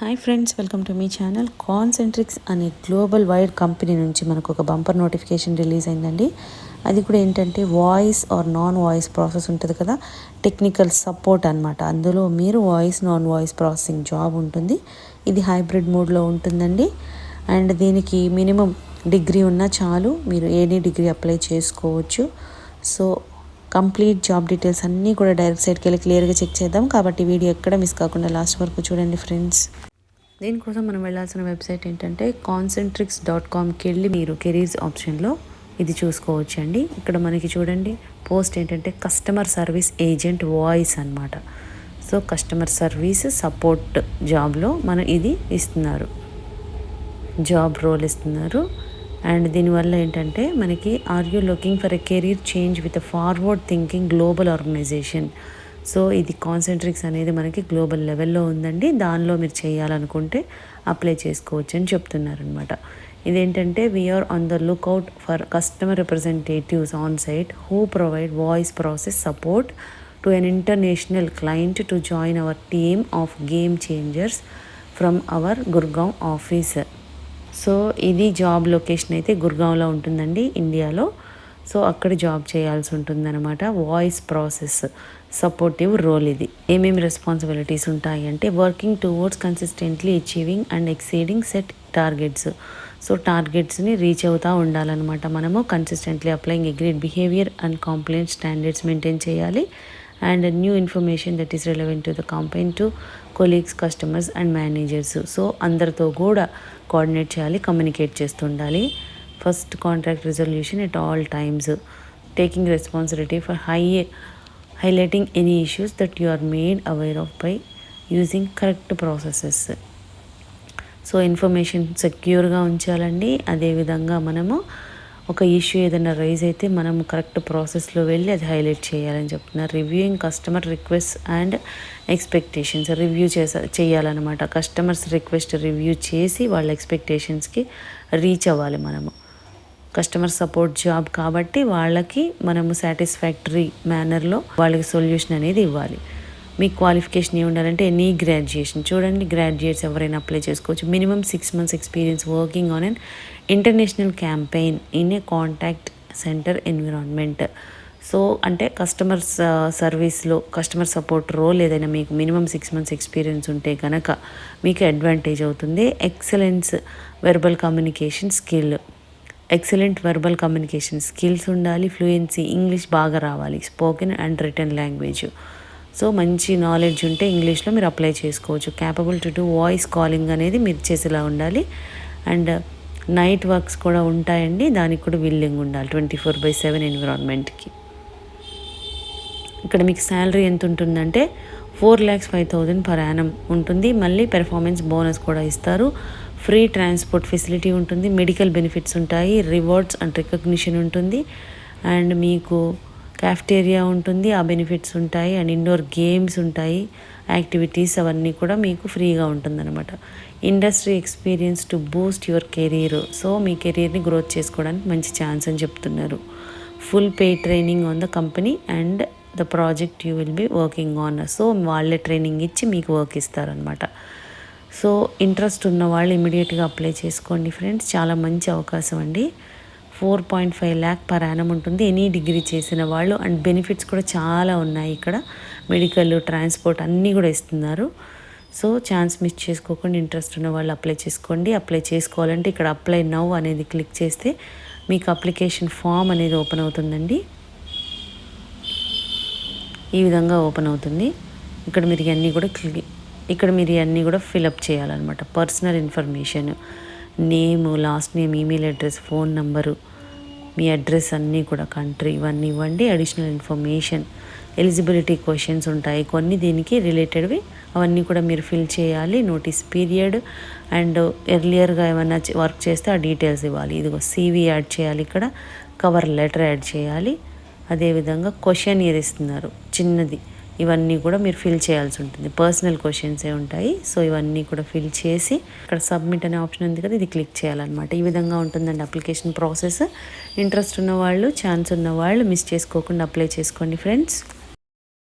Hi friends welcome to మీ channel Concentrix అనే global wide company నుంచి మనకు ఒక బంపర్ నోటిఫికేషన్ రిలీజ్ అయిందండి. అది కూడా ఏంటంటే voice or non voice process ఉంటుంది కదా టెక్నికల్ సపోర్ట్ అనమాట అందులో మీరు voice non voice processing job ఉంటుంది. ఇది హైబ్రిడ్ మోడ్లో ఉంటుందండి. అండ్ దీనికి మినిమం డిగ్రీ ఉన్నా చాలు మీరు ఏనీ డిగ్రీ అప్లై చేసుకోవచ్చు. సో కంప్లీట్ జాబ్ డీటెయిల్స్ అన్నీ కూడా డైరెక్ట్ సైట్కి వెళ్ళి క్లియర్గా చెక్ చేద్దాం. కాబట్టి వీడియో ఎక్కడ మిస్ కాకుండా లాస్ట్ వరకు చూడండి ఫ్రెండ్స్. దీనికోసం మనం వెళ్ళాల్సిన వెబ్సైట్ ఏంటంటే కాన్సెంట్రిక్స్ డాట్ కామ్కి వెళ్ళి మీరు కెరీర్స్ ఆప్షన్లో ఇది చూసుకోవచ్చండి. ఇక్కడ మనకి చూడండి పోస్ట్ ఏంటంటే కస్టమర్ సర్వీస్ ఏజెంట్ వాయిస్ అనమాట సో కస్టమర్ సర్వీస్ సపోర్ట్ జాబ్లో మనం ఇది ఇస్తున్నారు. జాబ్ రోల్ ఇస్తున్నారు. అండ్ దీనివల్ల ఏంటంటే మనకి are you looking for a career change with forward thinking global organisation? So ఇది కాన్సెంట్రిక్స్ అనేది మనకి గ్లోబల్ లెవెల్లో ఉందండి. దానిలో మీరు చేయాలనుకుంటే అప్లై చేసుకోవచ్చు అని చెప్తున్నారనమాట ఇదేంటంటే we are on the lookout for customer representatives on site who provide voice process support to an international client to join our team of game changers from our Gurgaon office so ఇది job location అయితే గుర్గావ్లో ఉంటుందండి ఇండియాలో so అక్కడ job చేయాల్సి ఉంటుందన్నమాట. Voice process supportive role ఇది. ఏమేమి రెస్పాన్సిబిలిటీస్ ఉంటాయి అంటే working towards consistently achieving and exceeding set targets so టార్గెట్స్ని reach అవుతూ ఉండాలన్నమాట మనము. Consistently applying agreed behaviour and complaint standards maintain చేయాలి. And new information that is relevant to the company to colleagues customers and managers so అందరితో కూడా coordinate చేయాలి communicate చేస్తుండాలి. First contract resolution at all times taking responsibility for high highlighting any issues that you are made aware of by using correct processes so information సెక్యూర్గా ఉంచాలండి. అదేవిధంగా మనము ఒక issue ఏదైనా rise అయితే మనం కరెక్ట్ ప్రాసెస్లో వెళ్ళి అది హైలైట్ చేయాలని చెప్తున్నారు. Reviewing customer request and expectations review చేసా చేయాలన్నమాట. కస్టమర్స్ రిక్వెస్ట్ రివ్యూ చేసి వాళ్ళ ఎక్స్పెక్టేషన్స్కి రీచ్ అవ్వాలి మనము. కస్టమర్ సపోర్ట్ జాబ్ కాబట్టి వాళ్ళకి మనము సాటిస్ఫాక్టరీ మేనర్లో వాళ్ళకి సొల్యూషన్ అనేది ఇవ్వాలి. మీ క్వాలిఫికేషన్ ఏమి ఉండాలంటే ఎనీ గ్రాడ్యుయేషన్ చూడండి గ్రాడ్యుయేట్స్ ఎవరైనా అప్లై చేసుకోవచ్చు. Minimum six months experience working on an international campaign in a contact centre environment so అంటే కస్టమర్ సర్వీస్లో కస్టమర్ సపోర్ట్ రోల్ ఏదైనా మీకు మినిమం సిక్స్ మంత్స్ ఎక్స్పీరియన్స్ ఉంటే కనుక మీకు అడ్వాంటేజ్ అవుతుంది. Excellence verbal communication skill excellent verbal communication skills ఉండాలి fluency English బాగా రావాలి spoken and written language so మంచి నాలెడ్జ్ ఉంటే ఇంగ్లీష్లో మీరు అప్లై చేసుకోవచ్చు. Capable to do voice calling అనేది మీరు చేసేలా ఉండాలి. అండ్ నైట్ వర్క్స్ కూడా ఉంటాయండి. దానికి కూడా విల్లింగ్ ఉండాలి ట్వంటీ ఫోర్ బై సెవెన్ ఎన్విరాన్మెంట్కి ఇక్కడ మీకు శాలరీ ఎంత ఉంటుందంటే four lakhs five thousand per annum ఉంటుంది. మళ్ళీ పెర్ఫార్మెన్స్ బోనస్ కూడా ఇస్తారు. ఫ్రీ ట్రాన్స్పోర్ట్ ఫెసిలిటీ ఉంటుంది మెడికల్ బెనిఫిట్స్ ఉంటాయి రివార్డ్స్ అండ్ రికగ్నిషన్ ఉంటుంది. అండ్ మీకు క్యాఫ్టేరియా ఉంటుంది ఆ బెనిఫిట్స్ ఉంటాయి అండ్ ఇండోర్ గేమ్స్ ఉంటాయి యాక్టివిటీస్ అవన్నీ కూడా మీకు ఫ్రీగా ఉంటుందన్నమాట. Industry experience to boost your career. So మీ కెరీర్ని గ్రోత్ చేసుకోవడానికి మంచి ఛాన్స్ అని చెప్తున్నారు. Full pay training on the company and the project you will be working on. So వాళ్ళే ట్రైనింగ్ ఇచ్చి మీకు వర్క్ ఇస్తారనమాట సో ఇంట్రెస్ట్ ఉన్న వాళ్ళు ఇమీడియట్గా అప్లై చేసుకోండి ఫ్రెండ్స్. చాలా మంచి అవకాశం అండి. Four point five lakh per annum ఉంటుంది. ఎనీ డిగ్రీ చేసిన వాళ్ళు అండ్ బెనిఫిట్స్ కూడా చాలా ఉన్నాయి ఇక్కడ. మెడికల్ ట్రాన్స్పోర్ట్ అన్నీ కూడా ఇస్తున్నారు. సో ఛాన్స్ మిస్ చేసుకోకుండా ఇంట్రెస్ట్ ఉన్న వాళ్ళు అప్లై చేసుకోండి. అప్లై చేసుకోవాలంటే ఇక్కడ అప్లై నవ్ అనేది క్లిక్ చేస్తే మీకు అప్లికేషన్ ఫామ్ అనేది ఓపెన్ అవుతుందండి. ఈ విధంగా ఓపెన్ అవుతుంది. ఇక్కడ మీరు ఇవన్నీ కూడా క్లిక్ ఇక్కడ మీరు ఇవన్నీ కూడా ఫిలప్ చేయాలన్నమాట. Personal information name last name email address phone number మీ అడ్రస్ అన్నీ కూడా కంట్రీ ఇవన్నీ ఇవ్వండి. అడిషనల్ ఇన్ఫర్మేషన్ ఎలిజిబిలిటీ క్వశ్చన్స్ ఉంటాయి. కొన్ని దీనికి రిలేటెడ్వి అవన్నీ కూడా మీరు ఫిల్ చేయాలి. నోటీస్ పీరియడ్ అండ్ ఎర్లియర్గా ఏమైనా వర్క్ చేస్తే ఆ డీటెయిల్స్ ఇవ్వాలి. ఇదిగో సీవీ యాడ్ చేయాలి ఇక్కడ కవర్ లెటర్ యాడ్ చేయాలి. అదేవిధంగా క్వశ్చన్ ఇయర్ ఇస్తున్నారు? చిన్నది. ఇవన్నీ కూడా మీరు ఫిల్ చేయాల్సి ఉంటుంది. పర్సనల్ క్వశ్చన్సే ఉంటాయి. సో ఇవన్నీ కూడా ఫిల్ చేసి ఇక్కడ సబ్మిట్ అనే ఆప్షన్ ఉంది కదా ఇది క్లిక్ చేయాలన్నమాట. ఈ విధంగా ఉంటుందండి అప్లికేషన్ ప్రాసెస్ ఇంట్రెస్ట్ ఉన్న వాళ్ళు ఛాన్స్ ఉన్న వాళ్ళు మిస్ చేసుకోకుండా అప్లై చేసుకోండి ఫ్రెండ్స్